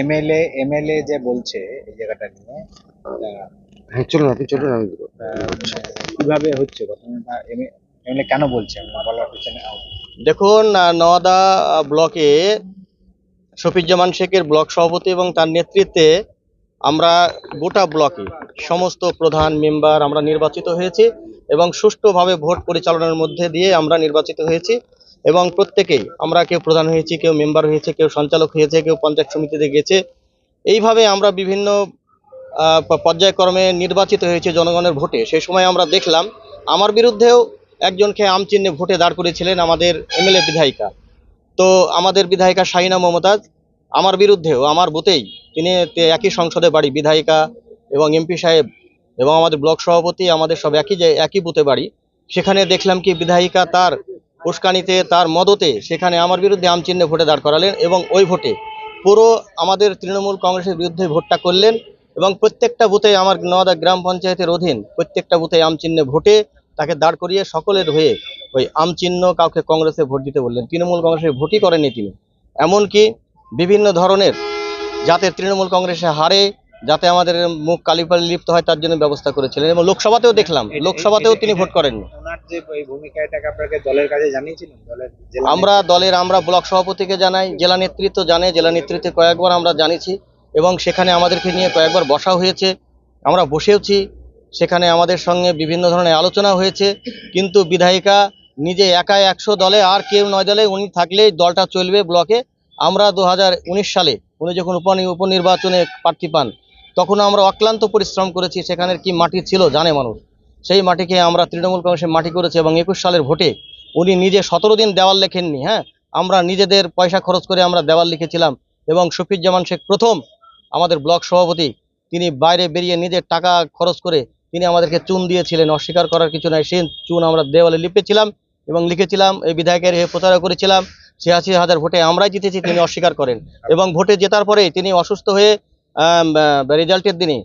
MLA MLA যে বলছে এই জায়গাটা নিয়ে হ্যাঁ চলুন আপনি চলুন আমি কীভাবে হচ্ছে? ঘটনাটা এমএলএ কেন বলছে? বলার পিছনে দেখুন আহ, নওয়াদা ব্লকে শফিজ্জামান শেখের ব্লক সভাপতি এবং তার নেতৃত্বে আমরা গোটা ব্লকে সমস্ত প্রধান মেম্বার আমরা নির্বাচিত হয়েছি এবং সুষ্ঠুভাবে ভোট পরিচালনার মধ্যে দিয়ে আমরা নির্বাচিত হয়েছি। এবং প্রত্যেকেই আমরা কেউ প্রধান হয়েছি, কেউ মেম্বার হয়েছে, কেউ সঞ্চালক হয়েছে, কেউ পঞ্চায়েত সমিতিতে গেছে। এইভাবে আমরা বিভিন্ন পর্যায়ক্রমে নির্বাচিত হয়েছে জনগণের ভোটে। সেই সময় আমরা দেখলাম, আমার বিরুদ্ধেও একজনকে আম চিহ্নে ভোটে দাঁড় করেছিলেন আমাদের এমএলএ বিধায়িকা। তো আমাদের বিধায়িকা শাহিনা মমতাজ, আমার বিরুদ্ধেও, আমার বুথেই তিনি একই সংসদে বাড়ি, বিধায়িকা এবং এমপি সাহেব এবং আমাদের ব্লক সভাপতি, আমাদের সব একই যে, একই বুথে বাড়ি। সেখানে দেখলাম কি বিধায়িকা তার উস্কানিতে তার মদতে সেখানে আমার বিরুদ্ধে আম চিহ্নে ভোটে দাঁড় করালেন এবং ওই ভোটে পুরো আমাদের তৃণমূল কংগ্রেসের বিরুদ্ধে ভোটটা করলেন এবং প্রত্যেকটা বুথে আমার নওয়াদা গ্রাম পঞ্চায়েতের অধীন প্রত্যেকটা বুথে আম চিহ্নে ভোটে তাকে দাঁড় করিয়ে সকলের হয়ে ওই আম চিহ্ন কাউকে কংগ্রেসে ভোট দিতে বললেন। তৃণমূল কংগ্রেসে ভোটই করেনি তিনি। এমনকি বিভিন্ন ধরনের যাতে তৃণমূল কংগ্রেসে হারে যাতে আমাদের মুখ কালিপালি লিপ্ত হয় তার জন্য ব্যবস্থা করেছিলেন এবং লোকসভাতেও দেখলাম লোকসভাতেও তিনি ভোট করেননি। যে এই ভূমিকা এটাকে আপনাকে দলের কাছে জানিয়েছিলেন? দলের আমরা দলের আমরা ব্লক সভাপতিকে জানাই জেলা নেতৃত্ব জানে জেলা নেতৃত্বে কয়েকবার আমরা জানিয়েছি এবং সেখানে আমাদেরকে নিয়ে কয়েকবার বসা হয়েছে। আমরা বসেওছি সেখানে আমাদের সঙ্গে বিভিন্ন ধরনের আলোচনা হয়েছে কিন্তু বিধায়িকা নিজে একা একশো দলে আর কেউ নয় দলে উনি থাকলেই দলটা চলবে ব্লকে। আমরা দু হাজার উনিশ সালে উনি যখন উপ উপনির্বাচনে প্রার্থী পান তখন আমরা অক্লান্ত পরিশ্রম করেছি সেখানের কি মাটি ছিল জানে মানুষ। সেই মাটিকে আমরা তৃণমূল কংগ্রেসের মাটি করেছি এবং একুশ সালের ভোটে উনি নিজে সতেরো দিন দেওয়াল লেখেননি হ্যাঁ? আমরা নিজেদের পয়সা খরচ করে আমরা দেওয়াল লিখেছিলাম এবং শফিজ্জামান শেখ প্রথম আমাদের ব্লক সভাপতি, তিনি বাইরে বেরিয়ে নিজের টাকা খরচ করে তিনি আমাদেরকে চুন দিয়েছিলেন, অস্বীকার করার কিছু নাই, সেই চুন আমরা দেওয়ালে লিপেছিলাম এবং লিখেছিলাম, এই বিধায়কের হয়ে প্রচারও করেছিলাম, ছিয়াশি হাজার ভোটে আমরাই জিতেছি, তিনি অস্বীকার করেন এবং ভোটে জেতার পরে তিনি অসুস্থ হয়ে রেজাল্টের দিনে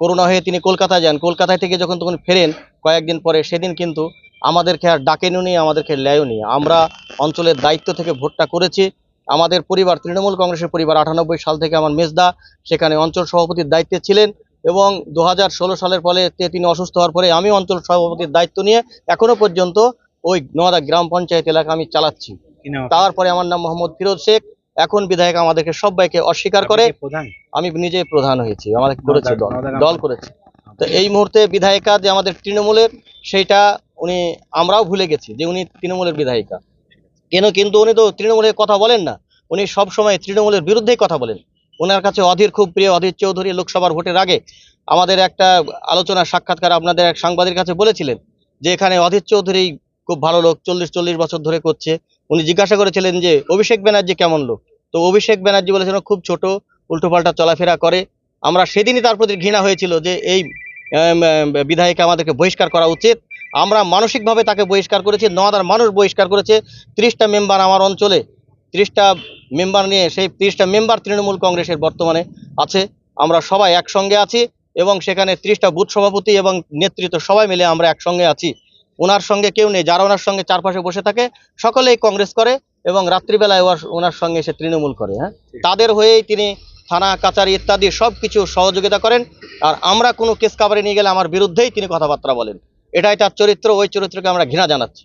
করোনা হয়ে তিনি কলকাতায় যান। কলকাতায় থেকে যখন তখন ফেরেন কয়েকদিন পরে সেদিন কিন্তু আমাদেরকে আর ডাকেনও নি আমাদেরকে লেয়ও নি। আমরা অঞ্চলের দায়িত্ব থেকে ভোটটা করেছি। আমাদের পরিবার তৃণমূল কংগ্রেসের পরিবার আটানব্বই সাল থেকে আমার মেজদা সেখানে অঞ্চল সভাপতির দায়িত্বে ছিলেন এবং দু হাজার ষোলো সালের ফলে তিনি অসুস্থ হওয়ার পরে আমি অঞ্চল সভাপতির দায়িত্ব নিয়ে এখনও পর্যন্ত ওই নোয়াদা গ্রাম পঞ্চায়েত এলাকা আমি চালাচ্ছি। তারপরে আমার নাম মোহাম্মদ ফিরোজ শেখ। এখন বিধায়ক আমাদেরকে সবাইকে অস্বীকার করে আমি নিজে প্রধান হয়েছি আমাদের করেছে দল দল করেছে। তো এই মুহূর্তে বিধায়িকা যে আমাদের তৃণমূলের সেইটা উনি আমরাও ভুলে গেছি যে উনি তৃণমূলের বিধায়িকা। কেন কিন্তু উনি তো তৃণমূলের কথা বলেন না উনি সব সময় তৃণমূলের বিরুদ্ধেই কথা বলেন। ওনার কাছে অধীর খুব প্রিয় অধীর চৌধুরী লোকসভার ভোটের আগে আমাদের একটা আলোচনা সাক্ষাৎকার আপনাদের এক সাংবাদিকের কাছে বলেছিলেন যে এখানে অধীর চৌধুরী খুব ভালো লোক চল্লিশ চল্লিশ বছর ধরে করছে। উনি জিজ্ঞাসা করেছিলেন যে অভিষেক ব্যানার্জি কেমন লোক? তো অভিষেক ব্যানার্জি বলেছেন খুব ছোট উল্টোপাল্টা চলাফেরা করে। আমরা সেদিনই তার প্রতি ঘৃণা হয়েছিল যে এই আম, আমাদেরকে বহিষ্কার করা উচিত। আমরা মানসিকভাবে তাকে বহিষ্কার করেছি নওয়াদার মানুষ বহিষ্কার করেছে ত্রিশটা মেম্বার আমার অঞ্চলে। ত্রিশটা মেম্বার নিয়ে সেই ত্রিশটা মেম্বার তৃণমূল কংগ্রেসের বর্তমানে আছে। আমরা সবাই একসঙ্গে আছি এবং সেখানে ত্রিশটা বুথ সভাপতি এবং নেতৃত্ব সবাই মিলে আমরা একসঙ্গে আছি। ওনার সঙ্গে কেউ নেই যারা ওনার সঙ্গে চারপাশে বসে থাকে সকলেই কংগ্রেস করে এবং রাত্রিবেলায় ওনার সঙ্গে এসে তৃণমূল করে হ্যাঁ? তাদের হয়েই তিনি থানা কাচারি ইত্যাদি সব কিছু সহযোগিতা করেন। আর আমরা কোনো কেস কাবারে নিয়ে গেলে আমার বিরুদ্ধেই তিনি কথাবার্তা বলেন। এটাই তার চরিত্র ওই চরিত্রকে আমরা ঘৃণা জানাচ্ছি।